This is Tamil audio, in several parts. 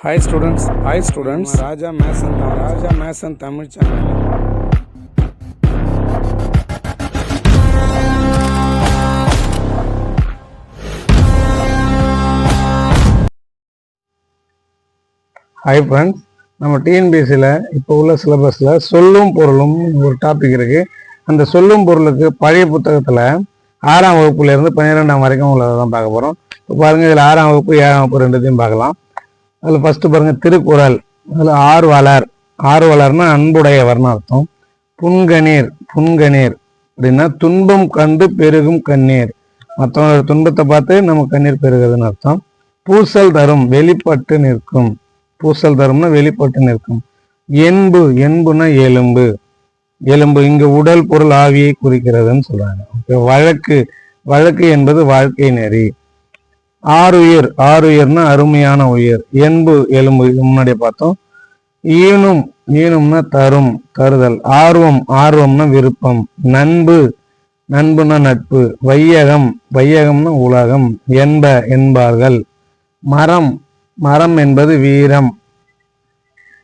Hi students hi students Raja Mason தான். Raja Mason Tamil channel hi friends நம்ம டிஎன்பிஎஸ்சியில் இப்போ உள்ள சிலபஸில் சொல்லும் பொருளும் ஒரு டாபிக் இருக்குது அந்த சொல்லும் பொருளுக்கு பழைய புத்தகத்தில் ஆறாம் வகுப்புலேருந்து பன்னிரெண்டாம் வரைக்கும் உள்ளதை தான் பார்க்க போகிறோம் இப்போ பாருங்கள் இதில் ஆறாம் வகுப்பு ஏழாம் வகுப்பு ரெண்டுத்தையும் பார்க்கலாம். அதில் ஃபஸ்ட்டு பாருங்கள் திருக்குறள். அதில் ஆர்வலர். ஆர்வலர்னா அன்புடையவர்னு அர்த்தம் புன்கணீர் புன்கணீர். அப்படின்னா துன்பம் கண்டு பெருகும் கண்ணீர். மற்றவங்களோட துன்பத்தை பார்த்து நம்ம கண்ணீர் பெருகுதுன்னு அர்த்தம். பூசல் தரும் வெளிப்பட்டு நிற்கும். பூசல் தரும்னா வெளிப்பட்டு நிற்கும். என்பு என்புனா எலும்பு. எலும்பு இங்கு உடல் பொருள் ஆவியை குறிக்கிறதுன்னு சொல்றாங்க. வழக்கு. வழக்கு என்பது வாழ்க்கை நெறி. ஆறுயிர் ஆறுயிர்னா அருமையான உயிர். என்பு எலும்பு இது முன்னாடி பார்த்தோம். ஈனும் ஈனும்னா தரும் தருதல். ஆர்வம் ஆர்வம்னா விருப்பம். நண்பு நண்புனா நட்பு. வையகம் வையகம்னா உலகம். என்ப என்பார்கள். மரம் மரம் என்பது வீரம்.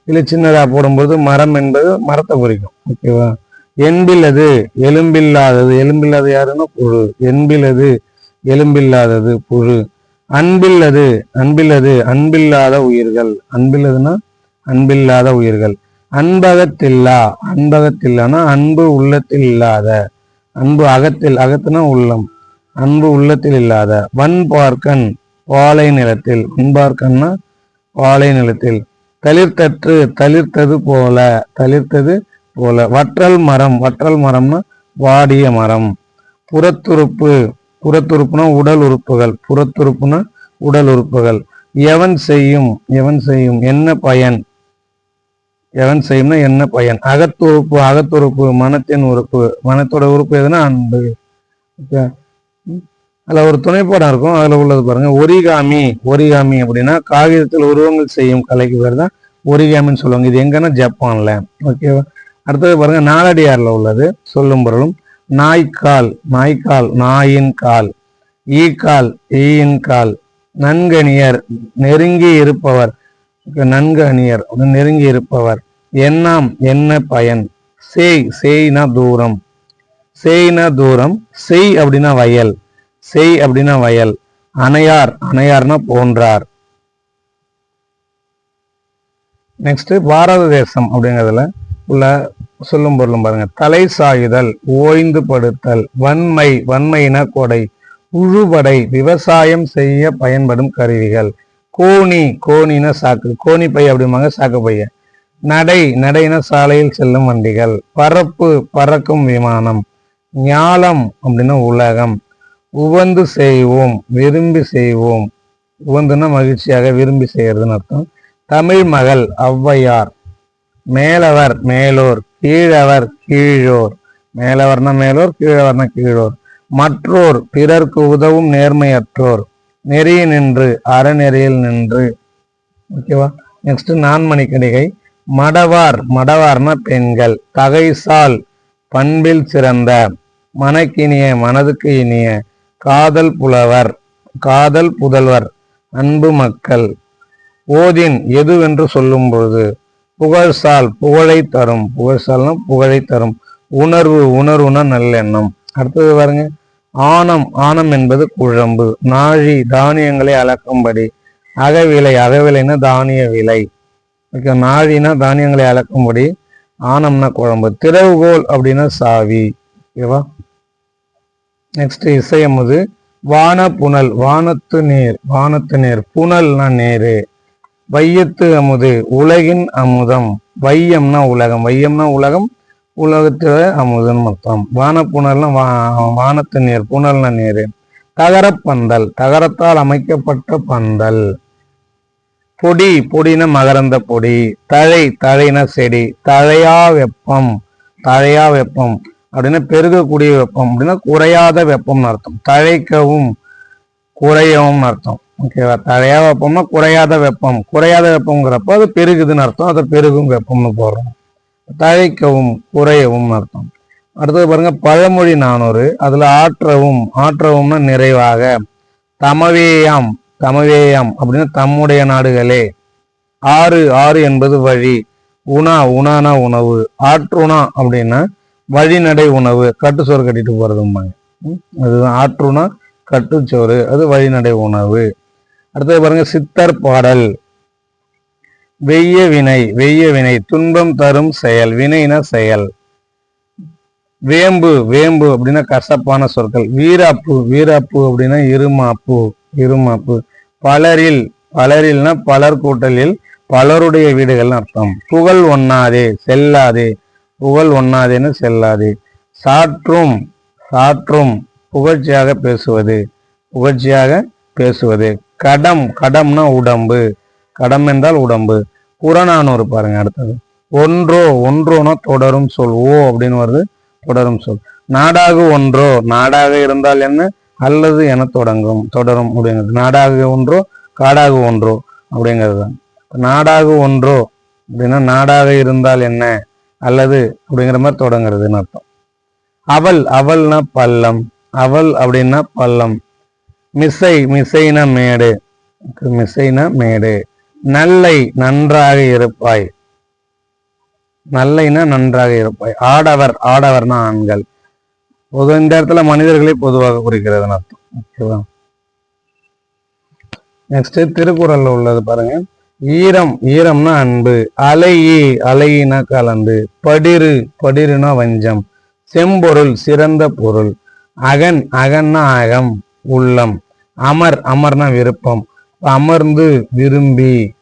இல்லை சின்னதா போடும்போது மரம் என்பது மரத்தை குறிக்கும். ஓகேவா? என்பில்லது எலும்பில்லாதது. எலும்பில்லாத யாருன்னா புழு. என்பில்லது எலும்பில்லாதது புழு. அன்பில்லது அன்பில்லது அன்பில்லாத உயிர்கள். அன்பில்லதுன்னா அன்பில்லாத உயிர்கள். அன்பகத்தில்லா அன்பகத்தில்லானா அன்பு உள்ளத்தில் இல்லாத அன்பு அகத்தில் அகத்துனா உள்ளம். அன்பு உள்ளத்தில் இல்லாத வன் பார்க்கன் வாழை நிலத்தில். வன்பார்க்கன்னா வாழை நிலத்தில். தளிர்த்தற்று தளிர்த்தது போல தளிர்த்தது போல. வற்றல் மரம் வற்றல் மரம்னா வாடிய மரம். புறத்துறுப்பு புறத்துறுப்புனா உடல் உறுப்புகள் புறத்துறுப்புனா உடல் உறுப்புகள். எவன் செய்யும் எவன் செய்யும் என்ன பயன்? எவன் செய்யும்னா என்ன பயன்? அகத்துறுப்பு அகத்துறுப்பு மனத்தின் உறுப்பு. மனத்தோட உறுப்பு எதுனா அன்பு. அதில் ஒரு துணைப்படம் இருக்கும். அதில் உள்ளது பாருங்க. ஒரிகாமி. ஒரிகாமி அப்படின்னா காகிதத்தில் உருவங்கள் செய்யும் கலைக்கு பேர் தான் ஒரிகாமின்னு சொல்லுவாங்க. இது எங்கன்னா ஜப்பான்ல. ஓகேவா? அடுத்தது பாருங்க நாலடியாரில் உள்ளது. சொல்லும் பொருளும் நாய்க்கால் நாய்க்கால் நாயின் கால் ஈக்கால் ஈயின் கால் நன்கணியர் நெருங்கி இருப்பவர் நன்கணியர் நெருங்கி இருப்பவர். எண்ணாம் என்ன பயன்? சேய் சேய்னா தூரம். சேய்னா தூரம் செய் அப்படின்னா வயல். செய் அப்படின்னா வயல். அணையார் அணையார்னா போன்றார். நெக்ஸ்ட் பாரத தேசம் அப்படிங்கிறதுல உள்ள சொல்லும் பொருளும் பாருங்க. தலை சாயுதல் ஓய்ந்து படுத்தல் வன்மை வன்மையின கொடை உழுபடை விவசாயம் செய்ய பயன்படும் கருவிகள். கோணி கோணின சாக்கு கோணி பை அப்படிம்பாங்க சாக்கு பைய. நடை நடையின சாலையில் செல்லும் வண்டிகள். பரப்பு பறக்கும் விமானம். ஞாலம் அப்படின்னா உலகம். உவந்து செய்வோம் விரும்பி செய்வோம். உவந்துன்னா மகிழ்ச்சியாக விரும்பி செய்யறதுன்னு அர்த்தம். தமிழ் மகள் ஔவையார். மேலவர் மேலோர் கீழவர் கீழோர். மேலவர்னா மேலோர் கீழவர்னா கீழோர். மற்றோர் பிறர்க்கு உதவும் நேர்மையற்றோர். நெறிய நின்று அறநெறியில் நின்று. ஓகேவா நெக்ஸ்ட் நான்மணி கடிகை மடவார் மடவார்னா பெண்கள். தகைசால் பண்பில் சிறந்த. மனக்கினிய மனதுக்கு இனிய. காதல் புலவர் காதல் புதல்வர். அன்பு மக்கள். ஓதின் எதுவென்று சொல்லும் பொழுது புகழ்சால் புகழை தரும். புகழ்சால்னா புகழை தரும். உணர்வு உணர்வுனா நல்லெண்ணம் அடுத்தது பாருங்க. ஆனம் ஆனம் என்பது குழம்பு. நாழி தானியங்களை அளக்கும்படி. அகவிலை. அகவிலைனா தானிய விலை. ஓகே நாழினா தானியங்களை அளக்கும்படி. ஆனம்னா குழம்பு. திறவுகோல் அப்படின்னா சாவி. ஓகேவா? நெக்ஸ்ட் இசையமுது வான புனல் வானத்து நீர். வானத்து நீர். புனல்னா நேரு. வையத்து அமுது உலகின் அமுதம். வையம்னா உலகம். வையம்னா உலகம் உலகத்துல அமுதுன்னு மொத்தம். வானப்புணர்னா வா வானத்து நீர் புனல்னா நீர். தகரப்பந்தல் தகரத்தால் அமைக்கப்பட்ட பந்தல். பொடி பொடின மகரந்த பொடி. தழை தழைன செடி. தழையா வெப்பம் தழையா வெப்பம் அப்படின்னா பெருகக்கூடிய வெப்பம் அப்படின்னா குறையாத வெப்பம்னு அர்த்தம். தழைக்கவும் குறையவும் அர்த்தம். ஓகேவா தழையா வெப்பம்னா குறையாத வெப்பம். குறையாத வெப்பம்ங்கிறப்ப அது பெருகுதுன்னு அர்த்தம். அதை பெருகும் வெப்பம்னு போடுறோம். தழைக்கவும் குறையவும் அர்த்தம். அடுத்தது பாருங்க பழமொழி நானூறு. அதுல ஆற்றவும் ஆற்றவும்னா நிறைவாக. தமவேயாம் தமவேயாம் அப்படின்னா தம்முடைய நாடுகளே. ஆறு ஆறு என்பது வழி. உணா உணானா உணவு. ஆற்றுணா அப்படின்னா வழிநடை உணவு. கட்டுச்சோறு கட்டிட்டு போறதும்பாங்க. அதுதான் ஆற்றுணா கட்டுச்சோறு. அது வழிநடை உணவு. அடுத்தது பாருங்க சித்தர் பாடல். வெய்ய வினை வெய்ய வினை துன்பம் தரும் செயல் வினைனா செயல். வேம்பு வேம்பு அப்படின்னா கசப்பான சொற்கள். வீராப்பு வீராப்பு அப்படின்னா இருமாப்பு இருமாப்பு. பலரில் பலரில்னா பலர் கூட்டலில் பலருடைய வீடுகள் அர்த்தம். புகழ் ஒண்ணாதே செல்லாதே. புகழ் ஒண்ணாதேன்னு செல்லாதே. சாற்றும் சாற்றும் புகழ்ச்சியாக பேசுவது புகழ்ச்சியாக பேசுவது. கடம் கடம்னா உடம்பு. கடம் என்றால் உடம்பு. புறநானூறு பாருங்க அடுத்தது. ஒன்றோ ஒன்றோனா தொடரும் சொல். ஓ அப்படின்னு வருது. தொடரும் சொல். நாடாகு ஒன்றோ நாடாக இருந்தால் என்ன? அல்லது என தொடங்கும். தொடரும் அப்படிங்கிறது. நாடாக ஒன்றோ காடாக ஒன்றோ அப்படிங்கிறது தான். நாடாக ஒன்றோ அப்படின்னா நாடாக இருந்தால் என்ன? அல்லது அப்படிங்கிற மாதிரி தொடங்குறதுன்னு அர்த்தம். அவள் அவள்னா பள்ளம். அவள் அப்படின்னா பள்ளம். மிசை மிசைன மேடு. மிசைன மேடு. நல்லை நன்றாக இருப்பாய். நல்லைனா நன்றாக இருப்பாய். ஆடவர் ஆடவர்னா ஆண்கள். பொது இந்த இடத்துல மனிதர்களை பொதுவாக குறிக்கிறது அர்த்தம். ஓகேவா? நெக்ஸ்ட் திருக்குறள்ல உள்ளது பாருங்க. ஈரம் ஈரம்னா அன்பு. அலையி அலையினா கலந்து. படிரு படிருனா வஞ்சம். செம்பொருள் சிறந்த பொருள். அகன் அகன்னா அகம் உள்ளம். அமர் அமர்னா விருப்பம். அமர்ந்து விரும்பி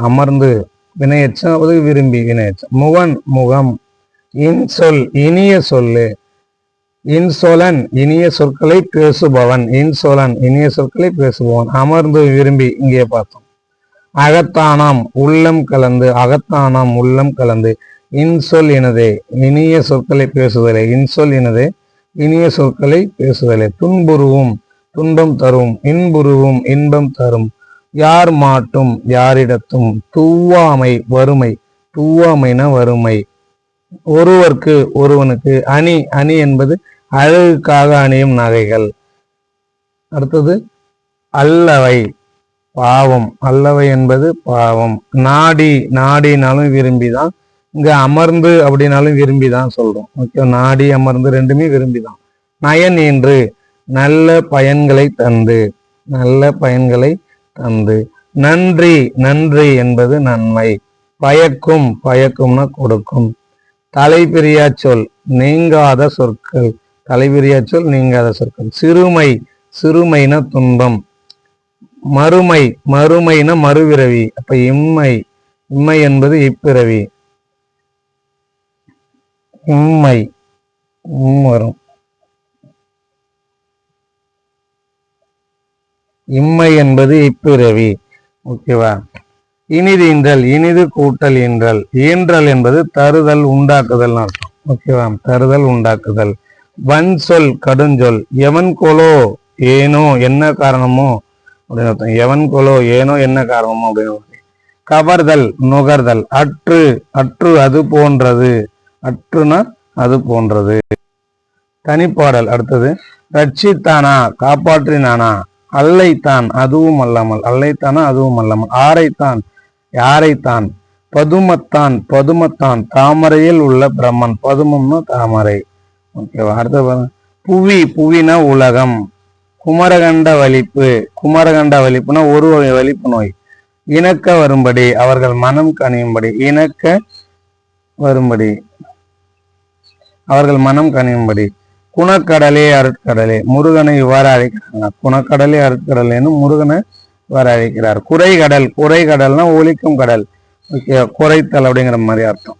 அமர்ந்து வினையச்சம் அது விரும்பி வினையச்சம் முகன் முகம். இன்சொல் இனிய சொல்லு. இன்சோலன் இனிய சொற்களை பேசுபவன். இன்சொலன் இனிய சொற்களை பேசுபவன். அமர்ந்து விரும்பி இங்கே பார்த்தோம். அகத்தானாம் உள்ளம் கலந்து அகத்தானாம் உள்ளம் கலந்து. இன்சொல் எனதே இனிய சொற்களை பேசுதலே. இன்சொல் எனதே இனிய சொற்களை பேசுதலே. துன்புருவும் துன்பம் தரும் இன்புருவும் இன்பம் தரும். யார் மாட்டும் யாரிடத்தும் தூவாமை வறுமை தூவாமைனா வறுமை. ஒருவர்க்கு ஒருவனுக்கு அணி அணி என்பது அழகுக்காக அணியும் நகைகள். அடுத்தது அல்லவை பாவம். அல்லவை என்பது பாவம். நாடி நாடினாலும் விரும்பி தான் இங்க அமர்ந்து அப்படின்னாலும் விரும்பிதான் சொல்றோம். ஓகே நாடி அமர்ந்து ரெண்டுமே விரும்பிதான். நயன் என்று நல்ல பயன்களை தந்து நல்ல பயன்களை தந்து. நன்றி நன்றி என்பது நன்மை. பயக்கும் பயக்கும்னா கொடுக்கும். தலைபிரியா சொல் நீங்காத சொற்கள். தலைபிரியா சொல் நீங்காத சொற்கள். சிறுமை சிறுமைனா துன்பம். மறுமை மறுமைனா மறுபிறவி. அப்ப இம்மை இம்மை என்பது இப்பிறவி. இம்மை வரும். இம்மை என்பது இப்பிறவி. ஓகேவா? இனிது இன்றல் இனிது கூட்டல் இன்றல். ஈன்றல் என்பது தருதல் உண்டாக்குதல் அர்த்தம் ஓகேவா? தருதல் உண்டாக்குதல். வன் சொல் கடுஞ்சொல். எவன் கொலோ ஏனோ என்ன காரணமோ? அப்படின்னு அர்த்தம். எவன் கொலோ ஏனோ என்ன காரணமோ? அப்படின்னு கவர்தல் நுகர்தல். அற்று அற்று அது போன்றது. அற்றுனா அது போன்றது. தனிப்பாடல். அடுத்தது ரட்சித்தானா காப்பாற்றினானா? அல்லைத்தான் அதுவும் அல்லாமல் அல்லைத்தானா அதுவும் அல்லாமல். ஆரைத்தான் யாரைத்தான்? பதுமத்தான் பதுமத்தான் தாமரையில் உள்ள பிரம்மன். பதுமம்னா தாமரை. ஓகேவா அடுத்த புவி புவினா உலகம். குமரகண்ட வலிப்பு. குமரகண்ட வலிப்புனா ஒரு வகை வலிப்பு நோய். இணக்க வரும்படி அவர்கள் மனம் கனியும்படி இணக்க வரும்படி. அவர்கள் மனம் கனியும்படி. குணக்கடலே அருட்கடலே. முருகனை இவ்வாறு அழைக்கிறாங்க குணக்கடலே அருட்கடலேன்னு முருகனை இவ்வாறு அழைக்கிறார் குறைகடல் குறைகடல்னா ஒலிக்கும் கடல். ஓகே குறைத்தல் அப்படிங்கிற மாதிரி அர்த்தம்.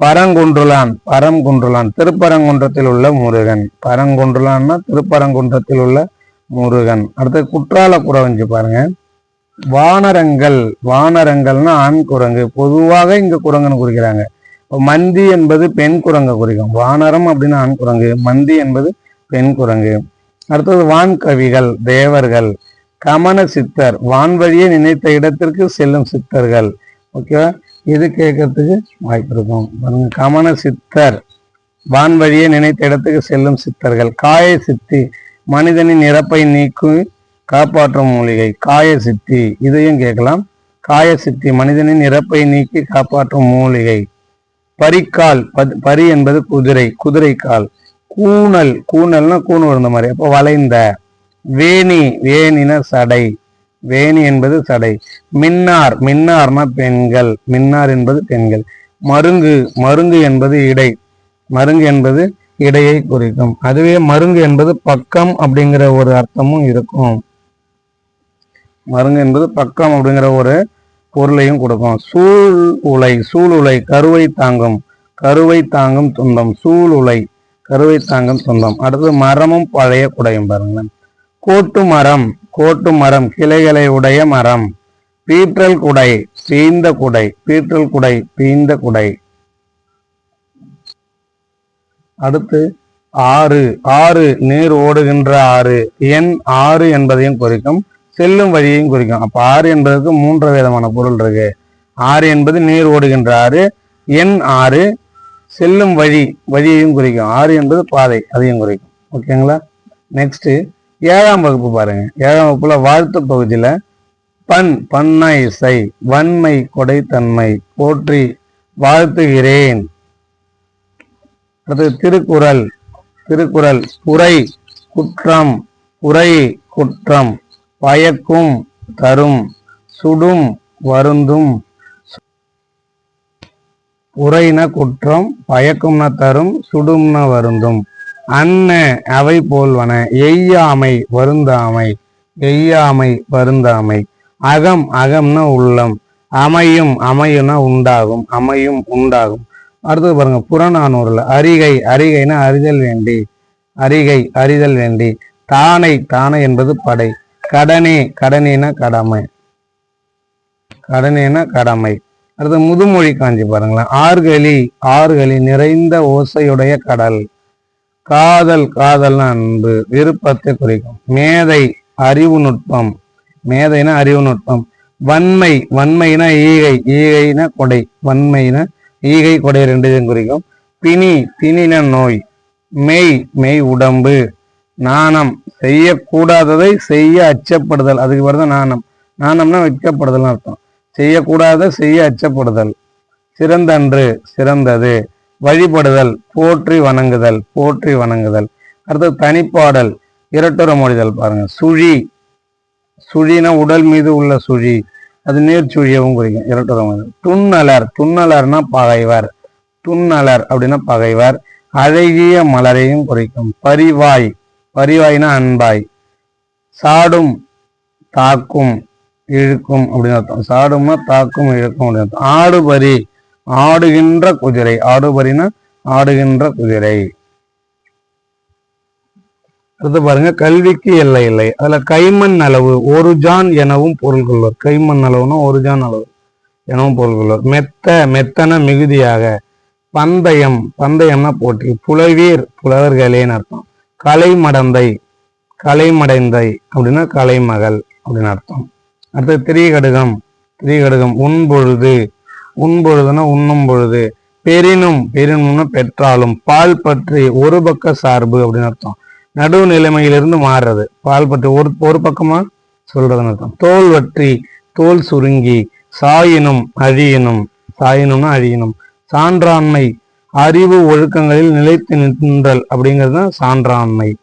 பரங்குன்றுலான் பரங்குன்றுலான் திருப்பரங்குன்றத்தில் உள்ள முருகன். பரங்குன்றுலான்னா திருப்பரங்குன்றத்தில் உள்ள முருகன். அடுத்து குற்றால குறவஞ்சு பாருங்க. வானரங்கள் வானரங்கள்னா ஆண் குரங்கு. பொதுவாக இங்க குரங்குன்னு குறிக்கிறாங்க. மந்தி என்பது பெண் குரங்கை குறிக்கும். வானரம் அப்படின்னு ஆண் குரங்கு. மந்தி என்பது பெண் குரங்கு. அடுத்தது வான்கவிகள் தேவர்கள். கமன சித்தர். வான் வழியை நினைத்த இடத்திற்கு செல்லும் சித்தர்கள். ஓகேவா? இது கேட்கறதுக்கு வாய்ப்பு இருக்கும். பாருங்க. கமன சித்தர். வான் வழியை நினைத்த இடத்துக்கு செல்லும் சித்தர்கள். காய சித்தி. மனிதனின் இறப்பை நீக்கி காப்பாற்றும் மூலிகை. காய சித்தி. இதையும் கேட்கலாம். காய சித்தி. மனிதனின் இறப்பை நீக்கி காப்பாற்றும் மூலிகை. பரிக்கால் பத்- பரி என்பது குதிரை குதிரைக்கால். கூணல் கூணல்னா கூணு விழுந்த மாதிரி. அப்போ வளைந்த வேணி வேணின சடை. வேணி என்பது சடை. மின்னார் மின்னார்னா பெண்கள். மின்னார் என்பது பெண்கள். மருங்கு மருங்கு என்பது இடை. மருங்கு என்பது இடையை குறிக்கும். அதுவே மருங்கு என்பது பக்கம் அப்படிங்கிற ஒரு அர்த்தமும் இருக்கும். மருங்கு என்பது பக்கம் அப்படிங்கிற ஒரு பொருளையும் கொடுக்கும். சூழ் உலை சூழ் உலை கருவை தாங்கும். கருவை தாங்கும் துன்பம் சூழ் உலை கருவை தாங்கும் துன்பம். அடுத்து மரமும் பழைய குடையும் பாருங்களேன். கோட்டு மரம் கோட்டு மரம் கிளைகளை உடைய மரம். பீற்றல் குடை பீந்த குடை பீற்றல் குடை பீந்த குடை. அடுத்து ஆறு ஆறு நீர் ஓடுகின்ற ஆறு. எண் ஆறு என்பதையும் குறிக்கும். செல்லும் வழியையும் குறிக்கும். அப்போ ஆறு என்பதற்கு மூன்று விதமான பொருள் இருக்கு. ஆறு என்பது நீர் ஓடுகின்ற ஆறு எண் ஆறு செல்லும் வழி வழியையும் குறிக்கும். ஆறு என்பது பாதை அதையும் குறிக்கும். ஓகேங்களா நெக்ஸ்ட் ஏழாம் வகுப்பு பாருங்க. ஏழாம் வகுப்புல வாழ்த்து பகுதியில பண் பண்ண இசை வன்மை கொடைத்தன்மை போற்றி வாழ்த்துகிறேன். அடுத்து திருக்குறள் திருக்குறள் உரை குற்றம் உரை குற்றம். பயக்கும் தரும் சுடும் வருந்தும். உரையின குற்றம் பயக்கும்ன தரும் சுடும்ன வருந்தும். அன்ன அவை போல்வன எய்யாமை வருந்தாமை எய்யாமை வருந்தாமை. அகம் அகம்னா உள்ளம் அமையும் அமையும்னா உண்டாகும் அமையும் உண்டாகும். அடுத்தது பாருங்க புறநானூறுல அரிகை அரிகைனா அறிதல் வேண்டி அரிகை அறிதல் வேண்டி. தானை தானை என்பது படை. கடனே கடனேனா கடமை. கடனேனா கடமை. அடுத்து முதுமொழி காஞ்சி பாருங்களேன். ஆறுகளி ஆறுகளி நிறைந்த ஓசையுடைய கடல். காதல் காதல்னா அன்பு விருப்பத்தை குறிக்கும். மேதை அறிவு நுட்பம். மேதைனா அறிவு நுட்பம். வன்மை வன்மைனா ஈகை ஈகைனா கொடை. வன்மைனா ஈகை கொடை ரெண்டு குறிக்கும். பிணி பிணின நோய். மெய் மெய் உடம்பு. நாணம். செய்யக்கூடாததை செய்ய அச்சப்படுதல். அதுக்கு பிறகு நாணம். நாணம்னா வெட்கப்படுதல்னு அர்த்தம். செய்யக்கூடாத செய்ய அச்சப்படுதல். சிறந்தன்று சிறந்தது. வழிபடுதல் போற்றி வணங்குதல் போற்றி வணங்குதல். அடுத்தது தனிப்பாடல் இரட்டுற மொழிதல் பாருங்க. சுழி. சுழினா உடல் மீது உள்ள சுழி. அது நீர்ச்சுழியவும் குறிக்கும். இரட்டுற மொழிதல். துண்ணலர். துண்ணலர்னா பகைவர். துண்ணலர் அப்படின்னா பகைவர். அழகிய மலரையும் குறிக்கும். பரிவாய். பரிவாய்னா அன்பாய். சாடும் தாக்கும் இழுக்கும் அப்படின்னு அர்த்தம். சாடும்னா தாக்கும் இழுக்கும் அப்படின்னு அர்த்தம். ஆடுபரி ஆடுகின்ற குதிரை. ஆடுபரினா ஆடுகின்ற குதிரை. அடுத்து பாருங்க கல்விக்கு எல்லை இல்லை. அதுல கைமண் அளவு ஒரு ஜான் எனவும் பொருள் கொள்வர். கைமண் அளவுனா ஒரு ஜான் அளவு எனவும் பொருள் கொள்வர். மெத்த மெத்தன மிகுதியாக பந்தயம் பந்தயம்னா போட்டி. புலவீர் புலவர்களேன்னு அர்த்தம். கலைமடந்தை கலைமடைந்தை அப்படின்னா கலைமகள் அப்படின்னு அர்த்தம். அடுத்து திரிகடுகம் திரிகடுகம் உண்பொழுது உண்பொழுதுனா உண்ணும் பொழுது பெரினும் பெரினும்னா பெற்றாலும் பால் பற்றி ஒரு பக்க சார்பு அப்படின்னு அர்த்தம். நடுவு நிலைமையிலிருந்து மாறுறது. பால் பற்றி ஒரு ஒரு பக்கமா சொல்றதுன்னு அர்த்தம். தோல் வற்றி தோல் சுருங்கி சாயினும் அழியினும் சாயினும்னா அழியினும் சான்றாண்மை அறிவு ஒழுக்கங்களில் நிலைத்து நின்றல் அப்படிங்கிறது தான் சான்றாண்மை.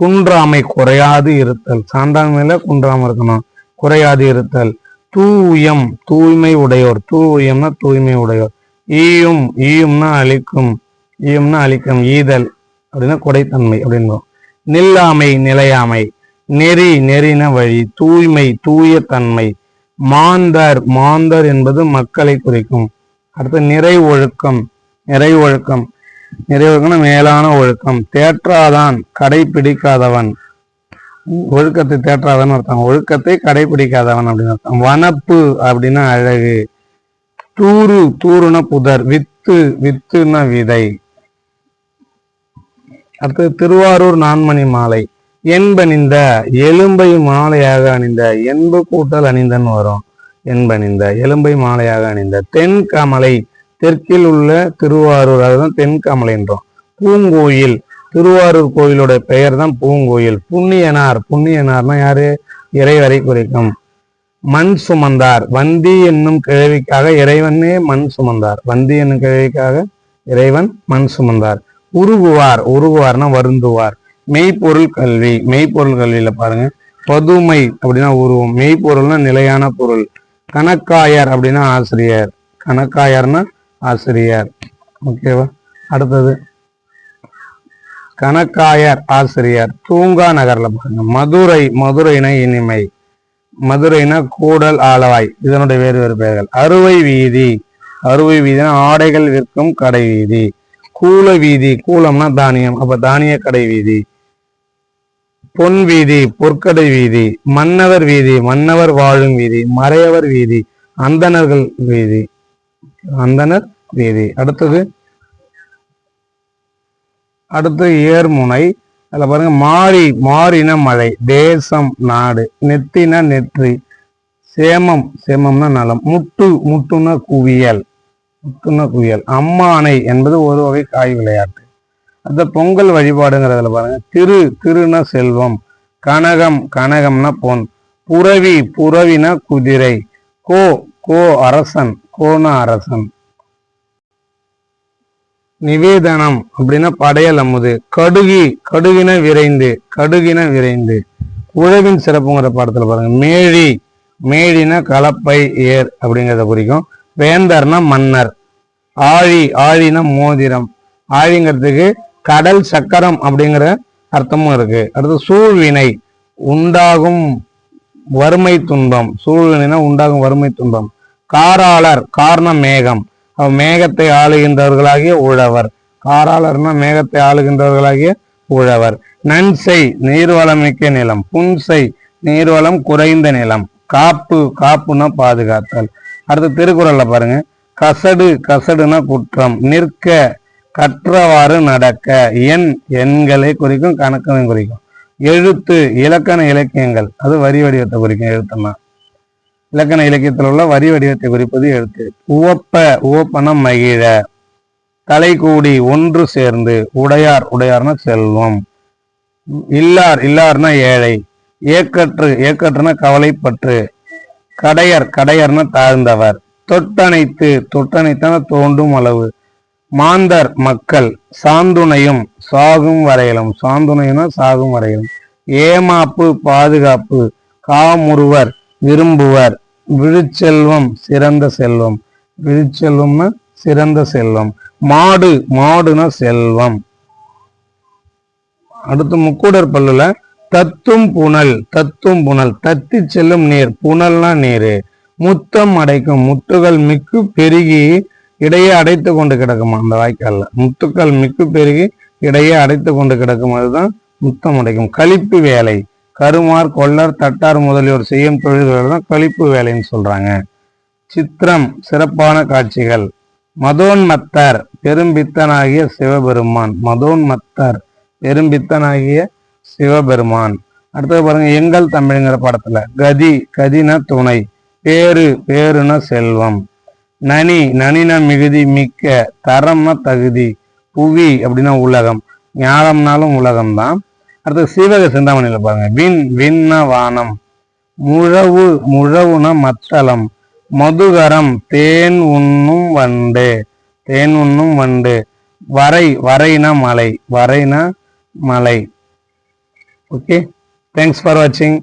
குன்றாமை குறையாது இருத்தல். சான்றாண்மையில குன்றாம இருக்கணும். குறையாது இருத்தல். தூயம் தூய்மை உடையோர். தூயம்னா தூய்மை உடையோர். ஈயும் ஈயும்னா அழிக்கும். ஈயும்னா அழிக்கும். ஈதல் அப்படின்னா கொடைத்தன்மை அப்படின்போம் நில்லாமை நிலையாமை. நெறி நெறின வழி. தூய்மை தூய தன்மை. மாந்தர் மாந்தர் என்பது மக்களை குறிக்கும். அடுத்து நிறை ஒழுக்கம். நிறை ஒழுக்கம். நிறை ஒழுக்கம்னா மேலான ஒழுக்கம். தேற்றாதான் கடைபிடிக்காதவன். ஒழுக்கத்தை தேற்றாதவன் அர்த்தம் ஒழுக்கத்தை கடைபிடிக்காதவன் அப்படின்னு அர்த்தம். வனப்பு அப்படின்னா அழகு. தூரு தூருன புதர். வித்து வித்துன விதை. அடுத்தது திருவாரூர் நான்மணி மாலை. என்பனிந்த எலும்பை மாலையாக அணிந்த என்பு கூட்டல் அணிந்தன்னு வரும். என்பனிந்த எலும்பை மாலையாக அணிந்த. தென் கமலை. தெற்கில் உள்ள திருவாரூர் அதுதான் தென்கமலைன்றோம் பூங்கோயில். திருவாரூர் கோயிலோட பெயர் தான் பூங்கோயில். புண்ணியனார். புண்ணியனார்னா யாரு? இறைவரை குறிக்கும். மண் சுமந்தார். வந்தி என்னும் கிழவிக்காக இறைவனே மண் சுமந்தார். வந்தி என்னும் கிழவிக்காக இறைவன் மண் சுமந்தார். உருகுவார். உருகுவார்னா வருந்துவார். மெய்ப்பொருள் கல்வி. மெய்ப்பொருள் கல்வியில பாருங்க. பதுமை அப்படின்னா உருவம். மெய்ப்பொருள்னா நிலையான பொருள். கணக்காயர் அப்படின்னா ஆசிரியர். கணக்காயர்னா ஆசிரியர். ஓகேவா அடுத்தது. கணக்காயர் ஆசிரியர். தூங்கா நகர்ல பாருங்க. மதுரை மதுரைனா இனிமை. மதுரைனா கூடல் ஆலவாய். இதனுடைய வேறு வேறு பெயர்கள். அறுவை வீதி. அறுவை வீதினா ஆடைகள் விற்கும் கடை வீதி. கூல வீதி. கூலம்னா தானியம். அப்ப தானிய கடை வீதி. பொன் வீதி. பொற்கடை வீதி. மன்னவர் வீதி. மன்னவர் வாழும் வீதி. மறையவர் வீதி. அந்தணர்கள் வீதி. அந்தணர் தேதி. அடுத்தது அடுத்து ஏர்முனை. அதில் பாருங்க மாறி மாறின மழை தேசம் நாடு நெத்தின நெற்றி சேமம் சேமம்னா நலம் முட்டு முட்டுன குவியல் முட்டுன குவியல். அம்மானை என்பது ஒரு வகை காய் விளையாட்டு. அந்த பொங்கல் வழிபாடுங்கிறதுல பாருங்க திரு திருன செல்வம் கனகம் கனகம்னா பொன் புறவி புறவினா குதிரை கோ கோ அரசன் போன அரசன் நிவேதனம் அப்படின்னா படையல் அமுது. கடுகி கடுகின விரைந்து கடுகின விரைந்து. உழவின் சிறப்புங்கிற பாடத்துல பாருங்க. மேழி மேழினா கலப்பை ஏர் அப்படிங்கிறத குறிக்கும். வேந்தர்னா மன்னர். ஆழி ஆழினா மோதிரம். ஆழிங்கிறதுக்கு கடல் சக்கரம் அப்படிங்கிற அர்த்தமும் இருக்கு. அடுத்து சூழ்வினை உண்டாகும் வறுமை துன்பம். சூழ்வினைனா உண்டாகும் வறுமை துன்பம். காராளர் காரணம் மேகம். மேகத்தை ஆளுகின்றவர்களாகிய உழவர். காராளர்னா மேகத்தை ஆளுகின்றவர்களாகிய உழவர். நன்செய் நீர்வளமிக்க நிலம். புன்செய் நீர்வளம் குறைந்த நிலம். காப்பு காப்புனா பாதுகாத்தல். அடுத்து திருக்குறள்ல பாருங்க. கசடு கசடுனா குற்றம். நிற்க கற்றவாறு நடக்க. எண் எண்களை குறிக்கும் கணக்கனை குறிக்கும். எழுத்து இலக்கண இலக்கியங்கள். அது வரி வடிவத்தை குறிக்கும் எழுத்துனா இலக்கண இலக்கியத்தில் உள்ள வரி வடிவத்தை குறிப்பது எழுத்து. உவப்ப உவப்பன மகிழ. தலைக்கூடி ஒன்று சேர்ந்து உடையார் உடையார்னா செல்வம். இல்லார் இல்லார்னா ஏழை. ஏக்கற்று ஏக்கற்றுனா கவலைப்பற்று. கடையர் கடையர்னா தாழ்ந்தவர். தொட்டணைத்து தொட்டணைத்தான தோண்டும் அளவு. மாந்தர் மக்கள். சாந்துணையும் சாகும் வரையலும். சாந்துணையும்னா சாகும் வரையலும். ஏமாப்பு பாதுகாப்பு. காமுறுவர் விரும்புவர். விழுச்செல்வம் சிறந்த செல்வம். விழுச்செல்வம்னா சிறந்த செல்வம். மாடு மாடுனா செல்வம். அடுத்து முக்கூடர் பல்லுல தத்தும் புனல் தத்தும் புனல். தத்தி செல்லும் நீர் புனல்னா நீர். முத்தம் அடைக்கும் முத்துகள் மிக்கு பெருகி இடையே அடைத்து கொண்டு கிடக்குமா? அந்த வாய்க்கால்ல. முத்துக்கள் மிக்கு பெருகி இடையே அடைத்து கொண்டு கிடக்கும். அதுதான் முத்தம் அடைக்கும். கழிப்பு வேலை. கருமார் கொள்ளர் தட்டார் முதலியோர் செய்யும் தொழில்கள் தான் கழிப்பு வேலைன்னு சொல்றாங்க. சித்திரம் சிறப்பான காட்சிகள். மதோன்மத்தர் பெரும்பித்தனாகிய சிவபெருமான். மதோன்மத்தர் பெரும்பித்தனாகிய சிவபெருமான். அடுத்தது பாருங்க எங்கள் தமிழ்ங்கிற படத்துல கதி கதின துணை. பேரு பேருன செல்வம். நனி நனின மிகுதி மிக்க தரம்னா தகுதி. புவி அப்படின்னா உலகம். ஞானம்னாலும் உலகம்தான். அடுத்து சீவக சிந்தாமணியில பாருங்க. விண் விண்ண வானம் முழவு முழவுன மத்தளம் மதுகரம் தேன் உண்ணும் வண்டு தேன் உண்ணும் வண்டு வரை வரைனா மலை வரைனா மலை. ஓகே தேங்க்ஸ் ஃபார் வாட்சிங்